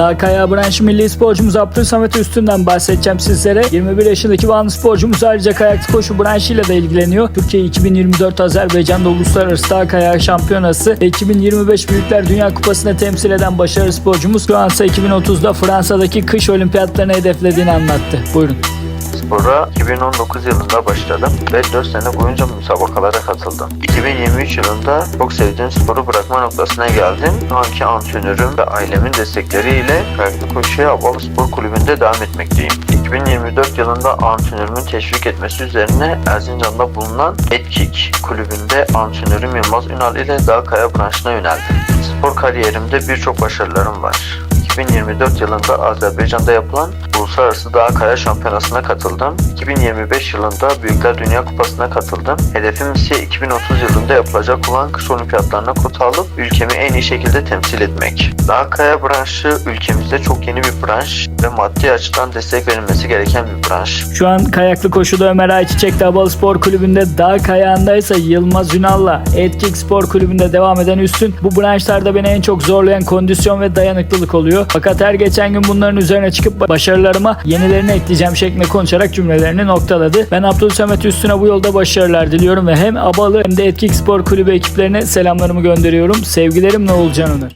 Dağ kayağı branşı milli sporcumuz Abdülsamet Üstün'den bahsedeceğim sizlere. 21 yaşındaki Vanlı sporcumuz ayrıca kayaklı koşu branşıyla da ilgileniyor. Türkiye 2024 Azerbaycan'da Uluslararası Dağ Kayağı Şampiyonası ve 2025 Büyükler Dünya Kupası'nı temsil eden başarılı sporcumuz şu ansa 2030'da Fransa'daki kış olimpiyatlarını hedeflediğini anlattı. Buyurun. Spora 2019 yılında başladım ve 4 sene boyunca müsabakalara katıldım. 2023 yılında çok sevdiğim sporu bırakma noktasına geldim. Şu anki antrenörüm ve ailemin destekleriyle Kayaklı Koşu'ya Havalı Spor Kulübü'nde devam etmekteyim. 2024 yılında antrenörümün teşvik etmesi üzerine Erzincan'da bulunan Etkik kulübünde antrenörüm Yılmaz Ünal ile dağ kaya branşına yöneldim. Spor kariyerimde birçok başarılarım var. 2024 yılında Azerbaycan'da yapılan Uluslararası Dağ Kaya Şampiyonası'na katıldım. 2025 yılında Büyükler Dünya Kupası'na katıldım. Hedefim ise 2030 yılında yapılacak olan kış olimpiyatlarına kota alıp ülkemi en iyi şekilde temsil etmek. Dağ Kaya branşı ülkemizde çok yeni bir branş ve maddi açıdan destek verilmesi gereken bir branş. Şu an kayaklı koşuda Ömer Ayçiçek Havalı Spor Kulübü'nde dağ kayağındaysa Yılmaz Ünal'la Etkik Spor Kulübü'nde devam eden Üstün bu branşlarda beni en çok zorlayan kondisyon ve dayanıklılık oluyor. Fakat her geçen gün bunların üzerine çıkıp başarılarıma yenilerini ekleyeceğim şeklinde konuşarak cümlelerini noktaladı. Ben Abdülsamet Üstün'e bu yolda başarılar diliyorum ve hem Abalı hem de Etkik Spor Kulübü ekiplerine selamlarımı gönderiyorum. Sevgilerimle Oğulcan Onur.